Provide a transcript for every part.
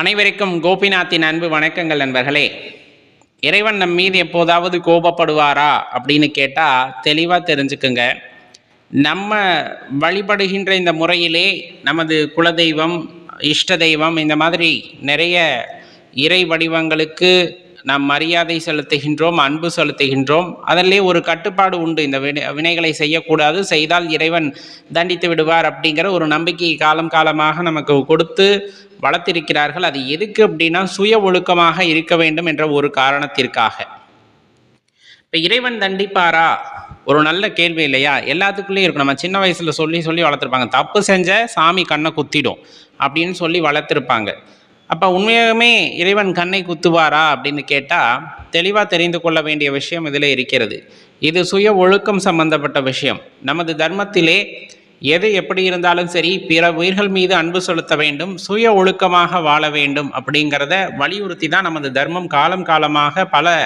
அனைவருக்கும் கோபிநாத்தின் அன்பு வணக்கங்கள் நண்பர்களே. இறைவன் நம் மீது எப்போதாவது கோபப்படுவாரா அப்படின்னு கேட்டால் தெளிவாக தெரிஞ்சுக்குங்க. நம்ம வழிபடுகின்ற இந்த முறையிலே நமது குலதெய்வம் இஷ்ட தெய்வம் இந்த மாதிரி நிறைய இறை வடிவங்களுக்கு நாம் மரியாதை செலுத்துகின்றோம் அன்பு செலுத்துகின்றோம். அதிலே ஒரு கட்டுப்பாடு உண்டு. இந்த வினை வினைகளை செய்யக்கூடாது. செய்தால் இறைவன் தண்டித்து விடுவார் அப்படிங்கிற ஒரு நம்பிக்கை காலம் காலமாக நமக்கு கொடுத்து வளர்த்திருக்கிறார்கள். அது எதுக்கு அப்படின்னா சுய ஒழுக்கமாக இருக்க வேண்டும் என்ற ஒரு காரணத்திற்காக. இப்போ இறைவன் தண்டிப்பாரா? ஒரு நல்ல கேள்வி இல்லையா? எல்லாத்துக்குள்ளேயும் இருக்கும். நம்ம சின்ன வயசில் சொல்லி சொல்லி வளர்த்துருப்பாங்க. தப்பு செஞ்ச சாமி கண்ணை குத்திடும் அப்படின்னு சொல்லி வளர்த்துருப்பாங்க. அப்போ உண்மையாகவே இறைவன் கண்ணை குத்துவாரா அப்படின்னு கேட்டால் தெளிவாக தெரிந்து கொள்ள வேண்டிய விஷயம் இதில் இருக்கிறது. இது சுய ஒழுக்கம் சம்பந்தப்பட்ட விஷயம். நமது தர்மத்திலே எது எப்படி இருந்தாலும் சரி பிற உயிர்கள் மீது அன்பு செலுத்த வேண்டும் சுய ஒழுக்கமாக வாழ வேண்டும் அப்படிங்கிறத வலியுறுத்தி தான் நமது தர்மம் காலம் காலமாக பல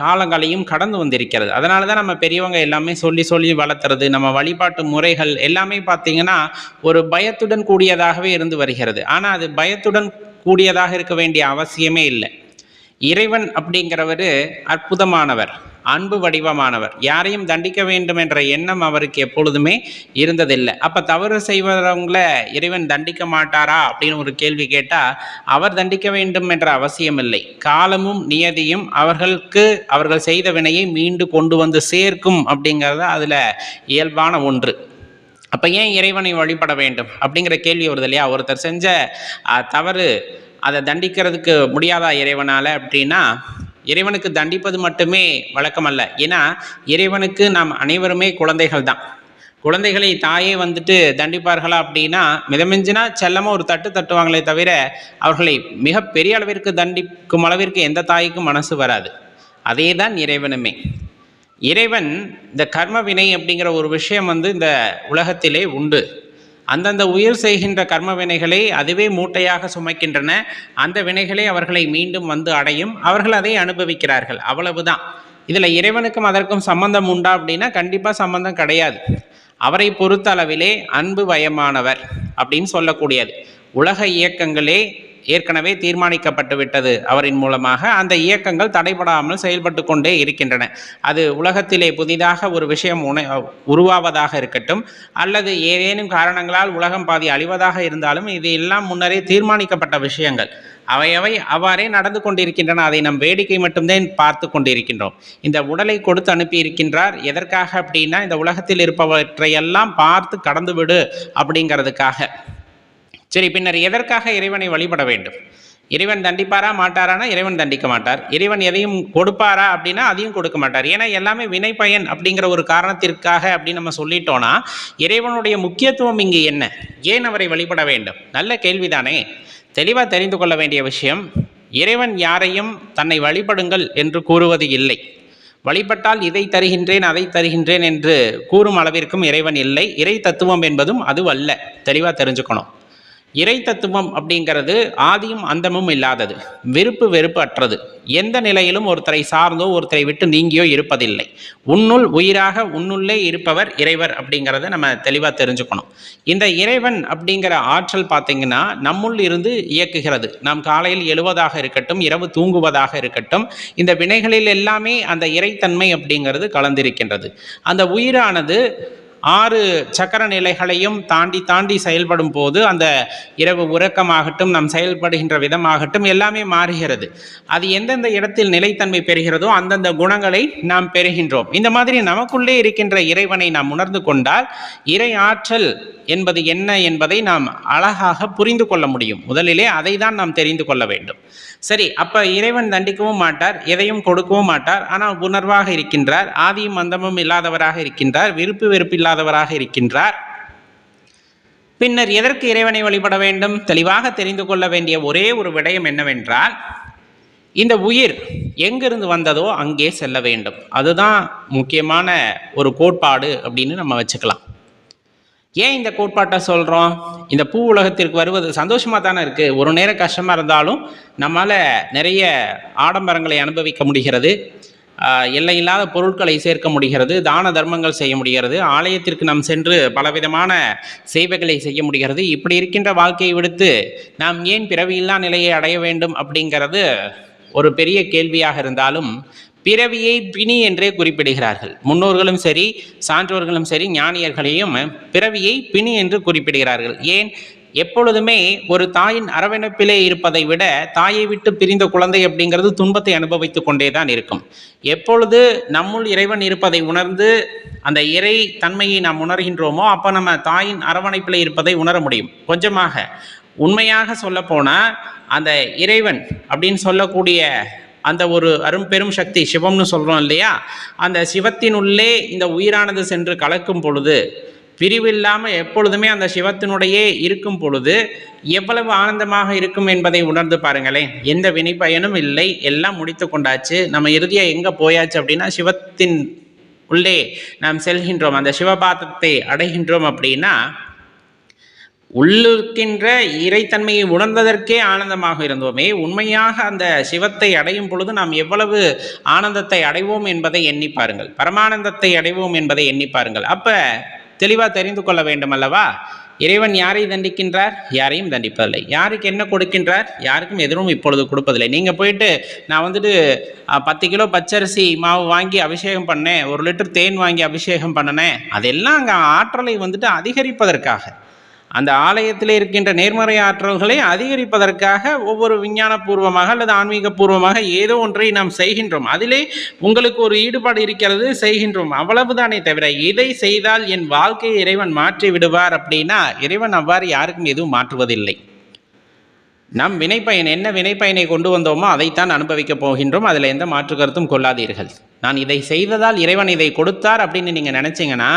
காலங்களையும் கடந்து வந்திருக்கிறது. அதனால தான் நம்ம பெரியவங்க எல்லாமே சொல்லி சொல்லி வளர்த்துறது நம்ம வழிபாட்டு முறைகள் எல்லாமே பார்த்திங்கன்னா ஒரு பயத்துடன் கூடியதாகவே இருந்து வருகிறது. ஆனால் அது பயத்துடன் கூடியதாக இருக்க வேண்டிய அவசியமே இல்லை. இறைவன் அப்படிங்கிறவர் அற்புதமானவர் அன்பு வடிவமானவர். யாரையும் தண்டிக்க வேண்டும் என்ற எண்ணம் அவருக்கு எப்பொழுதுமே இருந்ததில்லை. அப்போ தவறு செய்வதவங்கள இறைவன் தண்டிக்க மாட்டாரா அப்படின்னு ஒரு கேள்வி கேட்டால் அவர் தண்டிக்க வேண்டும் என்ற அவசியம் இல்லை. காலமும் நியதியும் அவர்களுக்கு அவர்கள் செய்த வினையை மீண்டு கொண்டு வந்து சேர்க்கும் அப்படிங்கிறது அதில் இயல்பான ஒன்று. அப்போ ஏன் இறைவனை வழிபட வேண்டும்? அப்படிங்கிற கேள்வி வருது இல்லையா? ஒருத்தர் செஞ்ச தவறு அதை தண்டிக்கிறதுக்கு முடியாதா இறைவனால் அப்படின்னா இறைவனுக்கு தண்டிப்பது மட்டுமே வழக்கமல்ல ஏன்னா இறைவனுக்கு நாம் அனைவருமே குழந்தைகள் தான். குழந்தைகளை தாயே வந்துட்டு தண்டிப்பார்களா அப்படின்னா மிதமிஞ்சினா செல்லமாக ஒரு தட்டு தட்டுவாங்களே தவிர அவர்களை மிக பெரிய அளவிற்கு தண்டிக்கும் அளவிற்கு எந்த தாய்க்கும் மனசு வராது. அதே தான் இறைவனுமே. இறைவன் இந்த கர்ம வினை அப்படிங்கிற ஒரு விஷயம் வந்து இந்த உலகத்திலே உண்டு. அந்தந்த உயிர் செய்கின்ற கர்ம வினைகளை அதுவே மூட்டையாக சுமைக்கின்றன. அந்த வினைகளே அவர்களை மீண்டும் வந்து அடையும். அவர்கள் அதை அனுபவிக்கிறார்கள். அவ்வளவுதான். இதில் இறைவனுக்கும் அதற்கும் சம்பந்தம் உண்டா அப்படின்னா கண்டிப்பாக சம்பந்தம் கிடையாது. அவரை பொறுத்த அளவிலே அன்பு வயமானவர் அப்படின்னு சொல்லக்கூடியது. உலக இயக்கங்களே ஏற்கனவே தீர்மானிக்கப்பட்டு விட்டது. அவரின் மூலமாக அந்த இயக்கங்கள் தடைபடாமல் செயல்பட்டு கொண்டே இருக்கின்றன. அது உலகத்திலே புதிதாக ஒரு விஷயம் உண உருவாவதாக இருக்கட்டும் அல்லது ஏதேனும் காரணங்களால் உலகம் பாதி அழிவதாக இருந்தாலும் இது எல்லாம் முன்னரே தீர்மானிக்கப்பட்ட விஷயங்கள். அவையவை அவ்வாறே நடந்து கொண்டிருக்கின்றன. அதை நம் வேடிக்கை மட்டும்தான் பார்த்து கொண்டிருக்கின்றோம். இந்த உடலை கொடுத்து அனுப்பி இருக்கின்றார் எதற்காக அப்படின்னா இந்த உலகத்தில் இருப்பவற்றையெல்லாம் பார்த்து கடந்து விடு அப்படிங்கிறதுக்காக. சரி பின்னர் எதற்காக இறைவனை வழிபட வேண்டும்? இறைவன் தண்டிப்பாரா மாட்டாரானா? இறைவன் தண்டிக்க மாட்டார். இறைவன் எதையும் கொடுப்பாரா அப்படின்னா அதையும் கொடுக்க மாட்டார். ஏன்னா எல்லாமே வினை பயன் அப்படிங்கிற ஒரு காரணத்திற்காக அப்படின்னு நம்ம சொல்லிட்டோம்னா இறைவனுடைய முக்கியத்துவம் இங்கு என்ன? ஏன் அவரை வழிபட வேண்டும்? நல்ல கேள்விதானே. தெளிவாக தெரிந்து கொள்ள வேண்டிய விஷயம் இறைவன் யாரையும் தன்னை வழிபடுங்கள் என்று கூறுவது இல்லை. வழிபட்டால் இதை தருகின்றேன் அதை தருகின்றேன் என்று கூறும் அளவிற்கும் இறைவன் இல்லை. இறை தத்துவம் என்பதும் அதுவல்ல. தெளிவாக தெரிஞ்சுக்கணும். இறை தத்துவம் அப்படிங்கிறது ஆதியும் அந்தமும் இல்லாதது. விருப்பு வெறுப்பு அற்றது எந்த நிலையிலும் ஒருத்தரை சார்ந்தோ ஒருத்தரை விட்டு நீங்கியோ இருப்பதில்லை. உன்னுள் உயிராக உன்னுள்ளே இருப்பவர் இறைவர் அப்படிங்கிறத நம்ம தெளிவாக தெரிஞ்சுக்கணும். இந்த இறைவன் அப்படிங்கிற ஆற்றல் பார்த்தீங்கன்னா நம்முள் இருந்து இயக்குகிறது. நாம் காலையில் எழுவதாக இருக்கட்டும் இரவு தூங்குவதாக இருக்கட்டும் இந்த வினைகளில் எல்லாமே அந்த இறைத்தன்மை அப்படிங்கிறது கலந்திருக்கின்றது. அந்த உயிரானது ஆறு சக்கர நிலைகளையும் தாண்டி தாண்டி செயல்படும் போது அந்த இரவு உறக்கமாகட்டும் நாம் செயல்படுகின்ற விதமாகட்டும் எல்லாமே மாறுகிறது. அது எந்தெந்த இடத்தில் நிலைத்தன்மை பெறுகிறதோ அந்தந்த குணங்களை நாம் பெறுகின்றோம். இந்த மாதிரி நமக்குள்ளே இருக்கின்ற இறைவனை நாம் உணர்ந்து கொண்டால் இறை ஆற்றல் என்பது என்ன என்பதை நாம் அழகாக புரிந்து கொள்ள முடியும். முதலிலே அதை தான் நாம் தெரிந்து கொள்ள வேண்டும். சரி அப்போ இறைவன் தண்டிக்கவும் மாட்டார் எதையும் கொடுக்கவும் மாட்டார் ஆனால் உணர்வாக இருக்கின்றார் ஆதியும் மந்தமும் இல்லாதவராக இருக்கின்றார் விருப்பு வெறுப்பு இல்லாதவராக இருக்கின்றார். பின்னர் எதற்கு இறைவனை வழிபட வேண்டும்? தெளிவாக தெரிந்து கொள்ள வேண்டிய ஒரே ஒரு விடயம் என்னவென்றால் இந்த உயிர் எங்கிருந்து வந்ததோ அங்கே செல்ல வேண்டும். அதுதான் முக்கியமான ஒரு கோட்பாடு அப்படின்னு நம்ம வச்சுக்கலாம். ஏன் இந்த கோட்பாட்டை சொல்கிறோம் இந்த பூ உலகத்திற்கு வருவது சந்தோஷமாக தானே இருக்குது ஒரு நேரம் கஷ்டமாக இருந்தாலும் நம்மால் நிறைய ஆடம்பரங்களை அனுபவிக்க முடிகிறது. எல்லையில்லாத பொருட்களை சேர்க்க முடிகிறது. தான தர்மங்கள் செய்ய முடிகிறது. ஆலயத்திற்கு நாம் சென்று பலவிதமான சேவைகளை செய்ய முடிகிறது. இப்படி இருக்கின்ற வாழ்க்கையை விடுத்து நாம் ஏன் பிறவியில்லா நிலையை அடைய வேண்டும் அப்படிங்கிறது ஒரு பெரிய கேள்வியாக இருந்தாலும் பிறவியை பிணி என்றே குறிப்பிடுகிறார்கள். முன்னோர்களும் சரி சான்றோர்களும் சரி ஞானியர்களையும் பிறவியை பிணி என்று குறிப்பிடுகிறார்கள். ஏன்? எப்பொழுதுமே ஒரு தாயின் அரவணைப்பிலே இருப்பதை விட தாயை விட்டு பிரிந்த குழந்தை அப்படிங்கிறது துன்பத்தை அனுபவித்து கொண்டே தான் இருக்கும். எப்பொழுது நம்முள் இறைவன் இருப்பதை உணர்ந்து அந்த இறை தன்மையை நாம் உணர்கின்றோமோ அப்போ நம்ம தாயின் அரவணைப்பில் இருப்பதை உணர முடியும். கொஞ்சமாக. உண்மையாக சொல்லப்போனால் அந்த இறைவன் அப்படின்னு சொல்லக்கூடிய அந்த ஒரு அரும்பெரும் சக்தி சிவம்னு சொல்கிறோம் இல்லையா? அந்த சிவத்தினுள்ளே இந்த உயிரானது சென்று கலக்கும் பொழுது பிரிவில்லாமல் எப்பொழுதுமே அந்த சிவத்தினுடையே இருக்கும் பொழுது எவ்வளவு ஆனந்தமாக இருக்கும் என்பதை உணர்ந்து பாருங்களேன். எந்த வினை பயனும் இல்லை. எல்லாம் முடித்து கொண்டாச்சு. நம்ம இறுதியாக எங்கே போயாச்சு அப்படின்னா சிவத்தின் உள்ளே நாம் செல்கின்றோம். அந்த சிவபாதத்தை அடைகின்றோம் அப்படின்னா உள்ளிருக்கின்ற இறைத்தன்மையை உணர்ந்ததற்கே ஆனந்தமாக இருந்தோமே உண்மையாக அந்த சிவத்தை அடையும் பொழுது நாம் எவ்வளவு ஆனந்தத்தை அடைவோம் என்பதை எண்ணி பாருங்கள். பரமானந்தத்தை அடைவோம் என்பதை எண்ணி பாருங்கள். அப்ப தெளிவாக தெரிந்து கொள்ள வேண்டும் அல்லவா? இறைவன் யாரை தண்டிக்கின்றார்? யாரையும் தண்டிப்பதில்லை. யாருக்கு என்ன கொடுக்கின்றார்? யாருக்கும் எதுவும் இப்பொழுது கொடுப்பதில்லை. நீங்கள் போயிட்டு நான் வந்துட்டு பத்து கிலோ பச்சரிசி மாவு வாங்கி அபிஷேகம் பண்ணேன் ஒரு லிட்டர் தேன் வாங்கி அபிஷேகம் பண்ணினேன் அதெல்லாம் அங்கே ஆற்றலை வந்துட்டு அதிகரிப்பதற்காக. அந்த ஆலயத்தில் இருக்கின்ற நேர்மறை ஆற்றல்களை அதிகரிப்பதற்காக ஒவ்வொரு விஞ்ஞானபூர்வமாக அல்லது ஆன்மீக பூர்வமாக ஏதோ ஒன்றை நாம் செய்கின்றோம். அதிலே உங்களுக்கு ஒரு ஈடுபாடு இருக்கிறது செய்கின்றோம். அவ்வளவுதானே தவிர இதை செய்தால் என் வாழ்க்கையை இறைவன் மாற்றி விடுவார் அப்படின்னா இறைவன் அவ்வாறு யாருக்கும் எதுவும் மாற்றுவதில்லை. நம் வினைப்பயன் என்ன வினைப்பயனை கொண்டு வந்தோமோ அதைத்தான் அனுபவிக்கப் போகின்றோம். அதில் எந்த மாற்று கருத்தும் கொள்ளாதீர்கள். நான் இதை செய்ததால் இறைவன் இதை கொடுத்தார் அப்படின்னு நீங்கள் நினச்சிங்கன்னா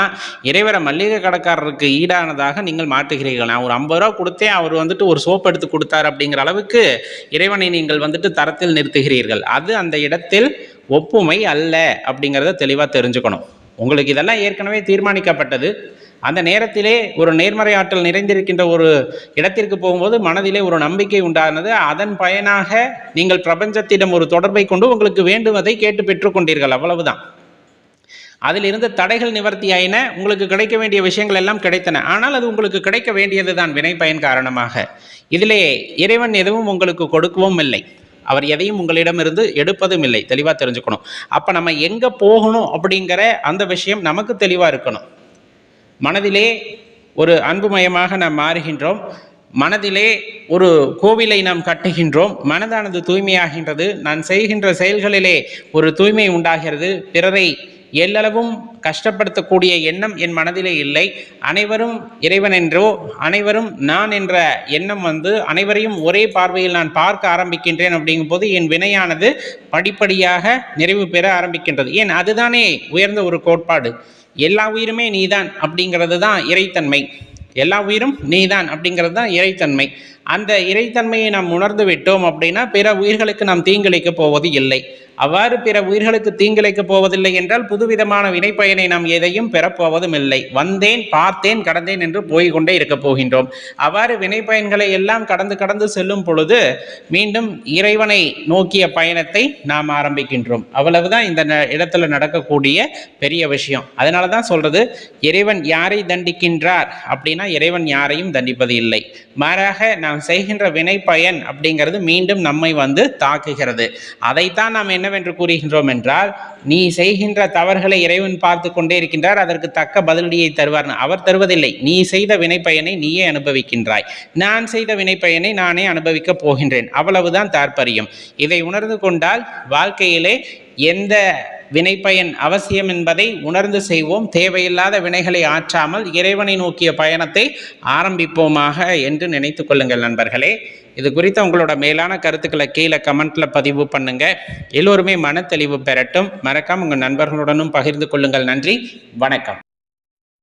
இறைவரை மல்லிகை கடைக்காரருக்கு ஈடானதாக நீங்கள் மாற்றுகிறீர்கள். நான் ஒரு ஐம்பது ரூபா கொடுத்தேன் அவர் வந்துட்டு ஒரு சோப் எடுத்து கொடுத்தார் அப்படிங்கிற அளவுக்கு இறைவனை நீங்கள் வந்துட்டு தரத்தில் நிறுத்துகிறீர்கள். அது அந்த இடத்தில் ஒப்புமை அல்ல அப்படிங்கிறத தெளிவாக தெரிஞ்சுக்கணும். உங்களுக்கு இதெல்லாம் ஏற்கனவே தீர்மானிக்கப்பட்டது. அந்த நேரத்திலே ஒரு நேர்மறை ஆற்றல் நிறைந்திருக்கின்ற ஒரு இடத்திற்கு போகும்போது மனதிலே ஒரு நம்பிக்கை உண்டானது. அதன் பயனாக நீங்கள் பிரபஞ்சத்திடம் ஒரு தொடர்பை கொண்டு உங்களுக்கு வேண்டுவதை கேட்டு பெற்றுக்கொண்டீர்கள். அவ்வளவுதான். அதில் இருந்த தடைகள் நிவர்த்தியாயின. உங்களுக்கு கிடைக்க வேண்டிய விஷயங்கள் எல்லாம் கிடைத்தன. ஆனால் அது உங்களுக்கு கிடைக்க வேண்டியது தான் வினை பயன் காரணமாக. இதிலே இறைவன் எதுவும் உங்களுக்கு கொடுக்கவும் இல்லை. அவர் எதையும் உங்களிடமிருந்து எடுப்பதும் இல்லை. தெளிவாக தெரிஞ்சுக்கணும். அப்போ நம்ம எங்கே போகணும் அப்படிங்கிற அந்த விஷயம் நமக்கு தெளிவாக இருக்கணும். மனதிலே ஒரு அன்புமயமாக நாம் மாறுகின்றோம். மனதிலே ஒரு கோவிலை நாம் கட்டுகின்றோம். மனதானது தூய்மையாகின்றது. நான் செய்கின்ற செயல்களிலே ஒரு தூய்மை உண்டாகிறது. பிறரை எல்லளவும் கஷ்டப்படுத்தக்கூடிய எண்ணம் என் மனதிலே இல்லை. அனைவரும் இறைவன் என்றோ அனைவரும் நான் என்ற எண்ணம் வந்து அனைவரையும் ஒரே பார்வையில் நான் பார்க்க ஆரம்பிக்கின்றேன் அப்படிங்கும்போது என் வினையானது படிப்படியாக நிறைவு பெற ஆரம்பிக்கின்றது. ஏன்? அதுதானே உயர்ந்த ஒரு கோட்பாடு. எல்லா உயிருமே நீதான் அப்படிங்கிறது தான் இறைத்தன்மை. எல்லா உயிரும் நீதான் அப்படிங்கிறது தான் இறைத்தன்மை. அந்த இறைத்தன்மையை நாம் உணர்ந்து விட்டோம் அப்படின்னா பிற உயிர்களுக்கு நாம் தீங்கிழைக்கப் போவது இல்லை. அவ்வாறு பிற உயிர்களுக்கு தீங்கிழைக்க போவதில்லை என்றால் புதுவிதமான வினைப்பயனை நாம் எதையும் பெறப்போவதும் இல்லை. வந்தேன் பார்த்தேன் கடந்தேன் என்று போய்கொண்டே இருக்கப் போகின்றோம். அவ்வாறு வினைப்பயன்களை எல்லாம் கடந்து கடந்து செல்லும் பொழுது மீண்டும் இறைவனை நோக்கிய பயணத்தை நாம் ஆரம்பிக்கின்றோம். அவ்வளவுதான் இந்த ந- இடத்துல நடக்கக்கூடிய பெரிய விஷயம். அதனால தான் சொல்றது இறைவன் யாரை தண்டிக்கின்றார் அப்படின்னா இறைவன் யாரையும் தண்டிப்பது இல்லை. மாறாக நாம் செய்கின்ற வினை பயன் அப்படிங்கிறது மீண்டும் நம்மை வந்து தாக்குகிறது. அதைத்தான் நாம் என்னவென்று கூறுகின்றோம் என்றால் நீ செய்கின்ற தவறுகளை இறைவன் பார்த்து கொண்டே இருக்கின்றார் அதற்கு தக்க பதிலடியை தருவார். அவர் தருவதில்லை. நீ செய்த வினை பயனை நீயே அனுபவிக்கின்றாய். நான் செய்த வினை பயனை நானே அனுபவிக்கப் போகின்றேன். அவ்வளவுதான் தாற்பயம். இதை உணர்ந்து கொண்டால் வாழ்க்கையிலே எந்த வினைப்பயன் அவசியம் என்பதை உணர்ந்து செய்வோம். தேவையில்லாத வினைகளை ஆற்றாமல் இறைவனை நோக்கிய பயணத்தை ஆரம்பிப்போமாக என்று நினைத்து கொள்ளுங்கள் நண்பர்களே. இது குறித்த உங்களோட மேலான கருத்துக்களை கீழே கமெண்ட்ல பதிவு பண்ணுங்க. எல்லோருமே மன தெளிவு பெறட்டும். மறக்காம உங்கள் நண்பர்களுடனும் பகிர்ந்து கொள்ளுங்கள். நன்றி. வணக்கம்.